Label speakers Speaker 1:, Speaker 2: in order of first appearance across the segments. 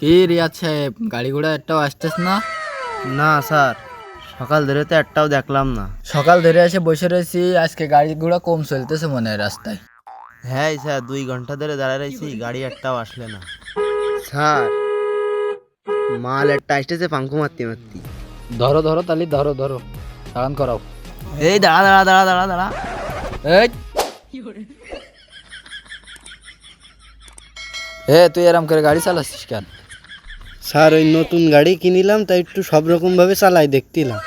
Speaker 1: কি রিয়াজ সাহেব গাড়ি ঘোড়া একটাও আসতেছ না?
Speaker 2: না স্যার। সকাল ধরে তো একটাও দেখলাম না।
Speaker 1: সকাল ধরে এসে বসে রয়েছি আজকে গাড়ি ঘোড়া কম চলতেছে মনে হয় রাস্তায়।
Speaker 2: হ্যাঁ স্যার দুই ঘণ্টা ধরে দাঁড়ায় রয়েছি গাড়ি একটাও আসলে না। স্যার মাল একটা আসতেছে পাঙ্কু মারতে মারতে।
Speaker 1: ধরো ধরো তাহলে ধরো ধরো। চালান করাও।
Speaker 2: এই দাঁড়া দাঁড়া দাঁড়া দাঁড়া দাঁড়া।
Speaker 1: এই। এ তুই এরম করে গাড়ি চালাচ্ছিস কেন?
Speaker 2: স্যার ওই নতুন গাড়ি কিনিলাম তাই একটু সব রকম ভাবে চালাই দেখতিলাম।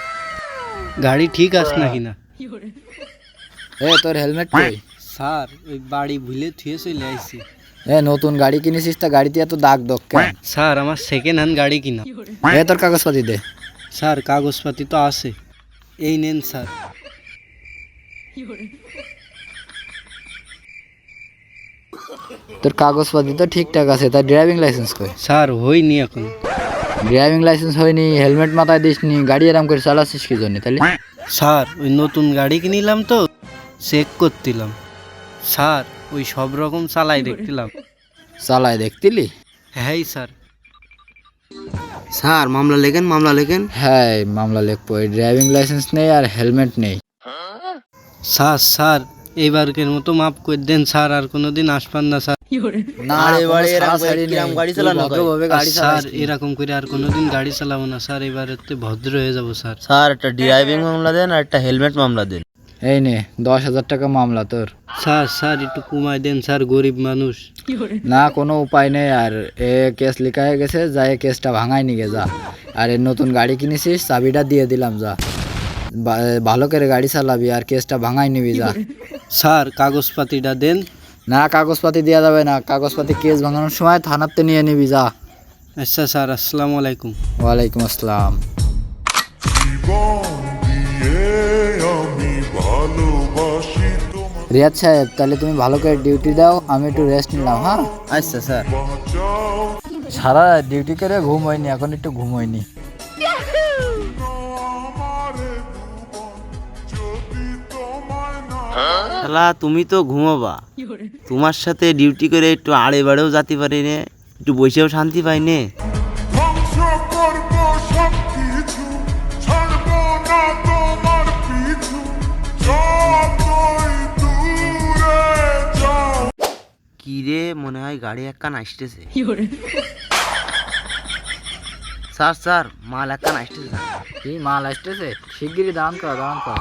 Speaker 2: গাড়ি ঠিক আছে নাকি না
Speaker 1: এ তোর হেলমেট কই?
Speaker 2: স্যার ওই বাড়ি ভুলে থুয়ে চলে আইছি।
Speaker 1: এ নতুন গাড়ি কিনেছিস তা গাড়িতে এত দাগ দক কেন
Speaker 2: স্যার আমার সেকেন্ড হ্যান্ড গাড়ি কিনা।
Speaker 1: এ তোর কাগজপাতি দে।
Speaker 2: স্যার কাগজপাতি তো আছে। এই নেন স্যার।
Speaker 1: তোর কাগজপত্র তো ঠিকঠাক আছে তার ড্রাইভিং লাইসেন্স কই?
Speaker 2: স্যার হয়নি এখন।
Speaker 1: ড্রাইভিং লাইসেন্স হয়নি হেলমেট মাথায় দিসনি গাড়ি এরম করে চালাচ্ছিস কি জন্য তাহলে
Speaker 2: স্যার ওই নতুন গাড়ি কিনিলাম তো চেক করতিলাম। স্যার ওই সব রকম চালাই দেখতিলাম।
Speaker 1: চালায় দেখতিলি?
Speaker 2: হ্যাঁ স্যার। স্যার মামলা লেখেন মামলা লেখেন।
Speaker 1: হ্যাঁ মামলা লিখব ড্রাইভিং লাইসেন্স নেই আর হেলমেট নেই।
Speaker 2: স্যার স্যার এইবারকের মতো মাফ করে দেন স্যার আর কোনোদিন আসবেন না স্যার।
Speaker 1: না
Speaker 2: বাড়ি এরকম। গাড়ি চালানো
Speaker 1: ভদ্রভাবে গাড়ি
Speaker 2: স্যার এরকম করে আর কোনোদিন গাড়ি চালাবো না স্যার এবারেতে ভদ্র হয়ে যাব স্যার।
Speaker 3: স্যার একটা ড্রাইভিং মামলা দেন আর একটা হেলমেট মামলা দেন।
Speaker 1: এই নে দশ হাজার টাকা মামলা তোর।
Speaker 2: স্যার স্যার একটু কমায় দেন স্যার গরিব মানুষ।
Speaker 1: না কোনো উপায় নেই আর এ কেস লেখা হয়ে গেছে যা এ কেসটা ভাঙাই নিগে যা। আর এর নতুন গাড়ি কিনেছিস চাবিটা দিয়ে দিলাম যা। ভালো করে গাড়ি চালাবি আর কেসটা ভাঙাই নিবি যা।
Speaker 2: স্যার কাগজপাতিটা দেন।
Speaker 1: না কাগজপাতি দেওয়া যাবে না। কাগজপাতি কেস ভাঙানোর সময় থানাতে নিয়ে নিবি যা।
Speaker 2: আচ্ছা স্যার আসসালামু আলাইকুম।
Speaker 1: ওয়ালাইকুম আসসালাম। রিয়াদ সাহেব তাহলে তুমি ভালো করে ডিউটি দাও আমি একটু রেস্ট নিলাম হ্যাঁ?
Speaker 2: আচ্ছা স্যার।
Speaker 1: সারা ডিউটি করে ঘুম হয়নি এখন একটু ঘুম হয়নি।
Speaker 3: শালা তুমি তো ঘুমোবা। তোমার সাথে ডিউটি করে একটু আড়ে বাড়েও যেতে পারি নে একটু বসেও শান্তি পাই নে।
Speaker 4: ধ্বংস করব সব কিছু ছাড়ব না তোমার পিছু। যতই দূরে যাও।
Speaker 3: কি রে মনে হয় গাড়ি একখান আসতেছে। স্যার স্যার মাল একখান আসতেছে।
Speaker 1: কি মাল আসতেছে? শিগগিরই দান কর দান কর।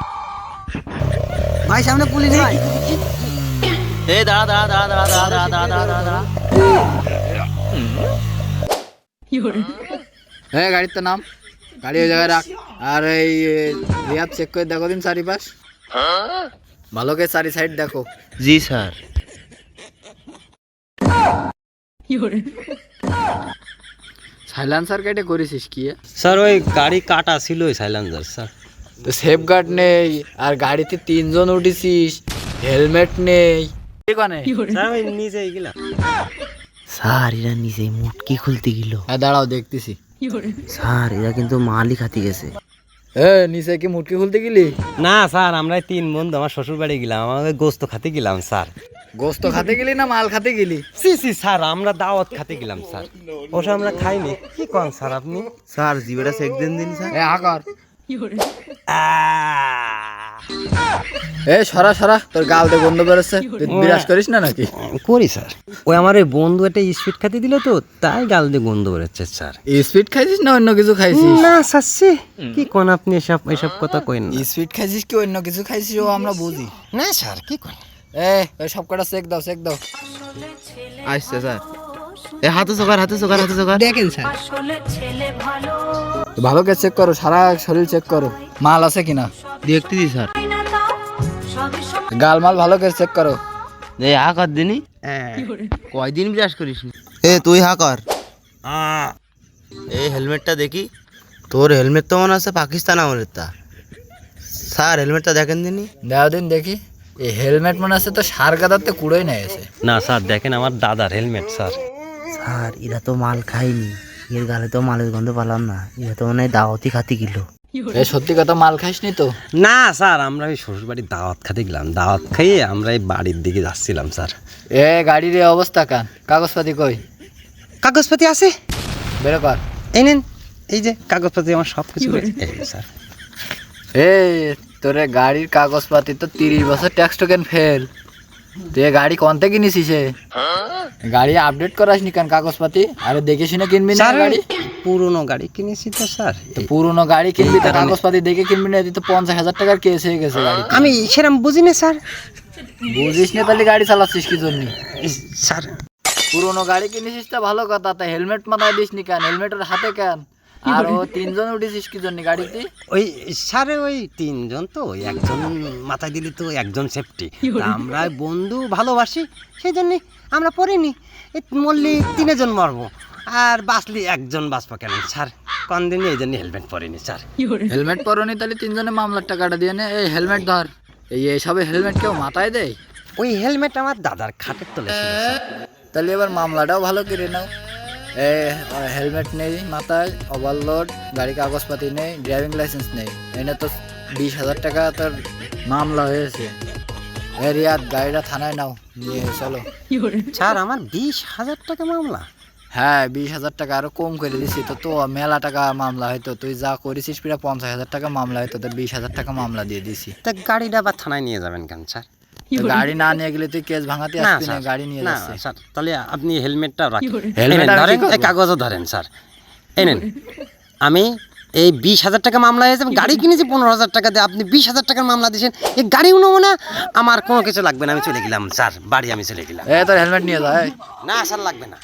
Speaker 2: ভাই সামনে পুলিশ ভাই।
Speaker 3: এ দাঁড়া দাঁড়া দাঁড়া দাঁড়া দাঁড়া দাঁড়া দাঁড়া দাঁড়া দাঁড়া
Speaker 1: হ্যাঁ গাড়ির তো নাম। গাড়ি ওই জায়গায় রাখ। আর এই এ, রিয়াদ চেক করে দেখো দিন চারিপাশ। ভালো করে চারি সাইড দেখো।
Speaker 3: জি স্যার।
Speaker 1: সাইলেন্সার কেটে করেছিস কি
Speaker 2: স্যার ওই গাড়ি কাটা ছিল ওই সাইলেন্সার স্যার।
Speaker 1: তো সেফ গার্ড নেই আর গাড়িতে তিনজন উঠেছিস হেলমেট নেই।
Speaker 2: স্যার ওই নিচে গেলাম।
Speaker 3: স্যার এরা নিজেই মুটকি খুলতে গেল।
Speaker 1: হ্যাঁ দাঁড়াও দেখতেছি।
Speaker 3: স্যার এরা কিন্তু মালই খাতে গেছে।
Speaker 1: এ নিচে কি মুটকি খুলতে গেলি?
Speaker 5: না স্যার আমরা তিন বন্ধু আমার শ্বশুর বাড়ি গেলাম আমাদের গোস্ত খাতে গেলাম স্যার।
Speaker 1: গোস্ত খাতে গেলি না মাল খাতে গেলি?
Speaker 5: সি সি স্যার আমরা দাওয়াত খাতে গেলাম স্যার। ওসব আমরা খাইনি। কি কন স্যার আপনি?
Speaker 3: স্যার জিবেটা চেক দেন দিন স্যার।
Speaker 1: এ হাকার এ সরা সরা তোর গাল দিয়ে গন্ধ বেরোচ্ছে। তুই বিরাজ করিস না নাকি?
Speaker 5: করি স্যার। ওই আমার ওই বন্ধু একটা স্পিড খাতে দিল তো তাই গাল দিয়ে গন্ধ বেরোচ্ছে স্যার।
Speaker 1: স্পিড খাইছিস না অন্য কিছু খাইছিস?
Speaker 5: না স্যার সে কি কোন আপনি এসব এসব কথা কইন না।
Speaker 1: স্পিড খাইছিস কি অন্য কিছু খাইছিস? ও আমরা বুঝি।
Speaker 5: না স্যার কি কোন
Speaker 1: এ ওই সব কটা চেক দাও চেক দাও।
Speaker 3: আসছে স্যার। এ হাতে চোকার হাতে চোকার হাতে চোকার
Speaker 2: দেখেন স্যার।
Speaker 1: ভালো। করে চেক করো সারা শরীর চেক করো। মাল আছে কিনা?
Speaker 3: দেখতে দি স্যার।
Speaker 1: গাল মাল ভালো করে চেক করো।
Speaker 3: এই হা কর? দিনি কয়দিন বিরাজ করিস এ তুই হা কর এই হেলমেটটা দেখি। তোর হেলমেট তো মনে আছে পাকিস্তান আমলের তা। স্যার হেলমেটটা দেখেন দিনি?
Speaker 1: দেওয়া দিন দেখি। এই হেলমেট মনে আছে তো সার গাদাতে কুড়োই নাই এসে।
Speaker 5: না স্যার দেখেন আমার দাদার হেলমেট স্যার।
Speaker 3: স্যার এরা তো মাল খায়নি। এর গালে তো মালের গন্ধ পালাম না। এরা তো মনে হয় দাওয়াতি খাতি গেল।
Speaker 1: এ সত্যি কথা মাল খাইসনি তো?
Speaker 5: না স্যার আমরা ওই শ্বশুর বাড়ির দাওয়াত খাতে গেলাম। দাওয়াত খাইয়ে আমরা এই বাড়ির দিকে যাচ্ছিলাম স্যার।
Speaker 1: এ গাড়ির এই অবস্থা কান কাগজপাতি কই?
Speaker 5: কাগজপাতি আছে?
Speaker 1: বেরো কর।
Speaker 5: এই নেন এই যে কাগজপত্র আমার সব কিছু রয়েছে। এই স্যার।
Speaker 1: এই তোরে গাড়ির কাগজপাতি তো তিরিশ বছর ট্যাক্স টোকেন ফেল। তুই গাড়ি কোন থেকে কিনিসিস এ? গাড়ি আপডেট করাস নি কেন কাগজপাতি? আর দেখে শুনে কিনবি না গাড়ি?
Speaker 5: পুরনো গাড়ি কিনেছি তো স্যার।
Speaker 1: তো পুরনো গাড়ি কিনবি তো কাগজপাতি দেখে কিনবি না তো পঞ্চাশ হাজার টাকার কেস হয়ে গেছে গাড়ি
Speaker 5: আমি সেরকম বুঝি না স্যার।
Speaker 1: বুঝিস না তাহলে গাড়ি চালাচ্ছিস কি জন্য?
Speaker 5: স্যার।
Speaker 1: পুরনো গাড়ি কিনেছিস তো ভালো কথা তা হেলমেট মাথায় দিস নি কেন? হেলমেটের হাতে কেন? আর ও তিনজন উঠেছিস কি জন্য গাড়িতে?
Speaker 5: ওই স্যারে ওই তিনজন তো ওই একজন মাথায় দিলে তো একজন সেফটি আমরা বন্ধু ভালোবাসি সেই জন্যে আমরা পড়িনি। এই মরলি তিনজন মরবো আর বাঁচলি একজন বাঁচবো কেন? স্যার কোন দিনই এই জন্য হেলমেট পরিনি স্যার।
Speaker 1: হেলমেট পরনি তাহলে তিনজনে মামলার টাকাটা দিয়ে নে। এই হেলমেট ধর। এই এইসবে হেলমেট কেউ মাথায় দেয়?
Speaker 5: ওই হেলমেট আমার দাদার খাটের তলে
Speaker 1: তাহলে এবার মামলাটাও ভালো করে নাও। হেলমেট নেই মাথায় ওভারলোড গাড়ি কাগজপাতি নেই ড্রাইভিং লাইসেন্স নেই। এনে তো বিশ হাজার টাকা তোর মামলা হয়েছে। এ রিয়াদ গাড়িটা থানায় নাও। নিয়ে চলো।
Speaker 5: স্যার আমার বিশ হাজার টাকা মামলা?
Speaker 1: হ্যাঁ বিশ হাজার টাকা আরও কম করে দিছি। তো তো মেলা টাকা মামলা হয়তো তুই যা করেছিস প্রায় পঞ্চাশ হাজার টাকা মামলা হয়তো তো বিশ হাজার টাকা মামলা দিয়ে দিছি।
Speaker 5: তা গাড়িটা আবার থানায় নিয়ে যাবেন কেন স্যার?
Speaker 1: গাড়ি না নিয়ে গেলে তুই কেস ভাঙাতে আসবি না গাড়ি নিয়ে
Speaker 5: না স্যার তাহলে আপনি হেলমেটটা রাখেন।
Speaker 1: হেলমেট আমি
Speaker 5: ধরেন এই কাগজও ধরেন স্যার। এই নেন আমি এই বিশ হাজার টাকা মামলা হয়েছে গাড়ি কিনেছি পনেরো হাজার টাকা দিয়ে আপনি বিশ হাজার টাকার মামলা দিয়েছেন এই গাড়ি না আমার কোনো কিছু লাগবে না আমি চলে গেলাম স্যার বাড়ি আমি চলে গেলাম।
Speaker 1: এ তোর হেলমেট নিয়ে যায়
Speaker 5: না স্যার লাগবে না।